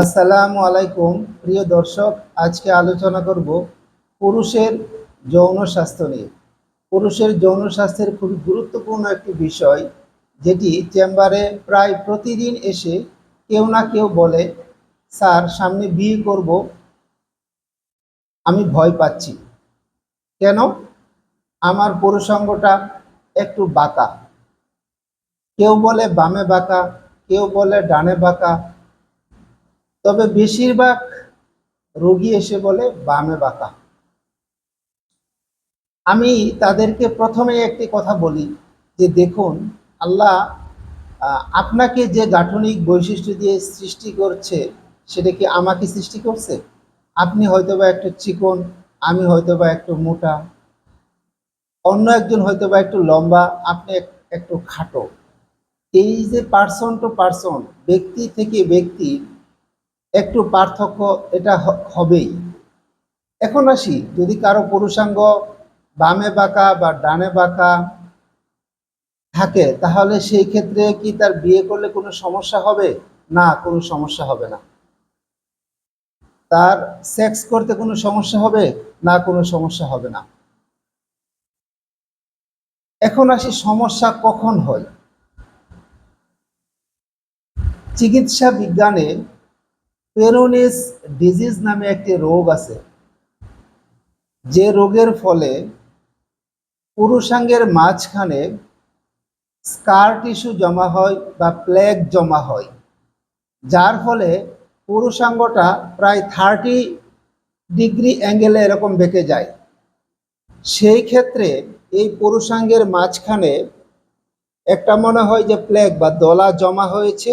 আসসালামু আলাইকুম, প্রিয় দর্শক, আজকে আলোচনা করব পুরুষের যৌন স্বাস্থ্য নিয়ে। পুরুষের যৌন স্বাস্থ্যের খুবই গুরুত্বপূর্ণ একটি বিষয়, যেটি চেম্বারে প্রায় প্রতিদিন এসে কেউ না কেউ বলে, স্যার, সামনে বিয়ে করব, আমি ভয় পাচ্ছি। কেন? আমার পুরুষাঙ্গটা একটু বাঁকা। কেউ বলে বামে বাঁকা, কেউ বলে ডানে বাঁকা। তবে বেশিরভাগ রোগী এসে বলে বামে বাঁকা। আমি তাদেরকে প্রথমে একটি কথা বলি যে দেখুন, আল্লাহ আপনাকে যে গাঠনিক বৈশিষ্ট্য দিয়ে সৃষ্টি করছে, সেটা কি আমাকে সৃষ্টি করছে? আপনি হয়তোবা একটু চিকন, আমি হয়তোবা একটু মোটা। অন্য একজন হয়তোবা একটু লম্বা, আপনি একটু খাটো। এই যে পার্সন টু পার্সন ব্যক্তি থেকে ব্যক্তি, একটু পার্থক্য এটা হবেই। এখন আসি, যদি কারও পুরুষাঙ্গ বামে বাঁকা বা ডানে বাঁকা থাকে, তাহলে সেই ক্ষেত্রে কি তার বিয়ে করলে কোনো সমস্যা হবে? না, কোনো সমস্যা হবে না। তার সেক্স করতে কোনো সমস্যা হবে? না, কোনো সমস্যা হবে না। এখন আসি, সমস্যা কখন হয়? চিকিৎসা বিজ্ঞানে পেরোনিস ডিজিজ নামে একটি রোগ আছে। যে রোগের ফলে পুরুষাঙ্গের মাঝখানে স্কার টিস্যু জমা হয় বা প্লেগ জমা হয়, যার ফলে পুরুষাঙ্গটা প্রায় থার্টি ডিগ্রি অ্যাঙ্গেলে এরকম বেঁকে যায়। সেই ক্ষেত্রে এই পুরুষাঙ্গের মাঝখানে একটা মনে হয় যে প্লেগ বা দলা জমা হয়েছে।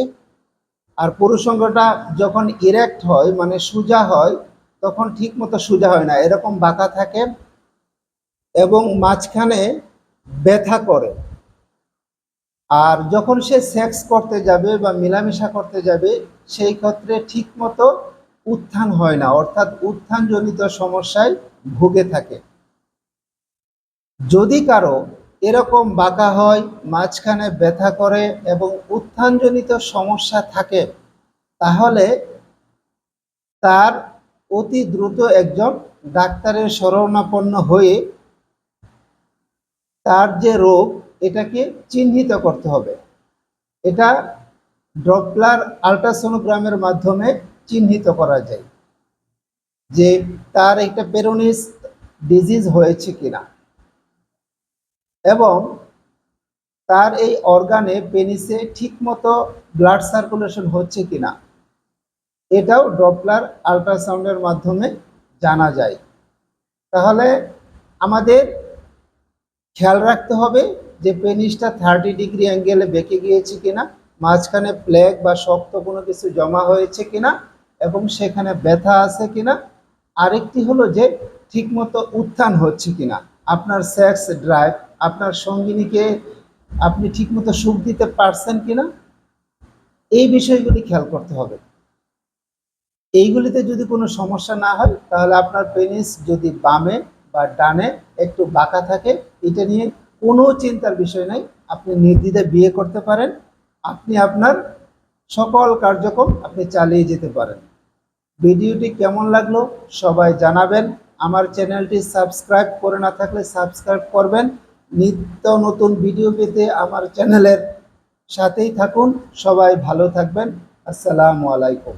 আর পুরুষাঙ্গটা যখন ইরেক্ট হয় মানে সোজা হয়, তখন ঠিক মতো সোজা হয় না। এরকম বাঁকা থাকে এবং মাঝখানে ব্যথা করে। আর যখন সে সেক্স করতে যাবে বা মেলামেশা করতে যাবে, সেই ক্ষেত্রে ঠিক মতো উত্থান হয় না। অর্থাৎ উত্থানজনিত সমস্যায় ভুগে থাকে। যদি কারও এরকম বাঁকা হয়, মাঝখানে ব্যথা করে এবং উত্থানজনিত সমস্যা থাকে, তাহলে তার অতি দ্রুত একজন ডাক্তারের শরণাপন্ন হয়ে তার যে রোগ, এটাকে চিহ্নিত করতে হবে। এটা ড্রপলার আল্ট্রাসোনোগ্রামের মাধ্যমে চিহ্নিত করা যায় যে তার একটা পেরোনিস ডিজিজ হয়েছে কিনা। এবং তার এই অর্গানে পেনিসে ঠিকমতো ব্লাড সার্কুলেশন হচ্ছে কি না এটাও ডপলার আলট্রাসাউন্ডের মাধ্যমে জানা যায়। তাহলে আমাদের খেয়াল রাখতে হবে যে পেনিসটা থার্টি ডিগ্রি অ্যাঙ্গেলে বেঁকে গিয়েছে কিনা, মাঝখানে প্লেগ বা শক্ত কোনো কিছু জমা হয়েছে কিনা, এবং সেখানে ব্যথা আছে কিনা, আরেকটি হলো যে ঠিকমতো উত্থান হচ্ছে কিনা, আপনার সেক্স ড্রাইভ আপনার সঙ্গিনীকে আপনি ঠিকমতো সুখ দিতে পারছেন কিনা, এই বিষয়গুলি খেয়াল করতে হবে। এইগুলিতে যদি কোনো সমস্যা না হয়, তাহলে আপনার পেনিস যদি বামে বা ডানে একটু বাঁকা থাকে, এটা নিয়ে কোনো চিন্তার বিষয় নাই। আপনি নির্দ্বিধায় বিয়ে করতে পারেন। আপনি আপনার সকল কার্যক্রম আপনি চালিয়ে যেতে পারেন। ভিডিওটি কেমন লাগল সবাই জানাবেন। আমার চ্যানেলটি সাবস্ক্রাইব করে না থাকলে সাবস্ক্রাইব করবেন। নিত্য নতুন ভিডিও পেতে আমার চ্যানেলের সাথেই থাকুন। সবাই ভালো থাকবেন। আসসালামু আলাইকুম।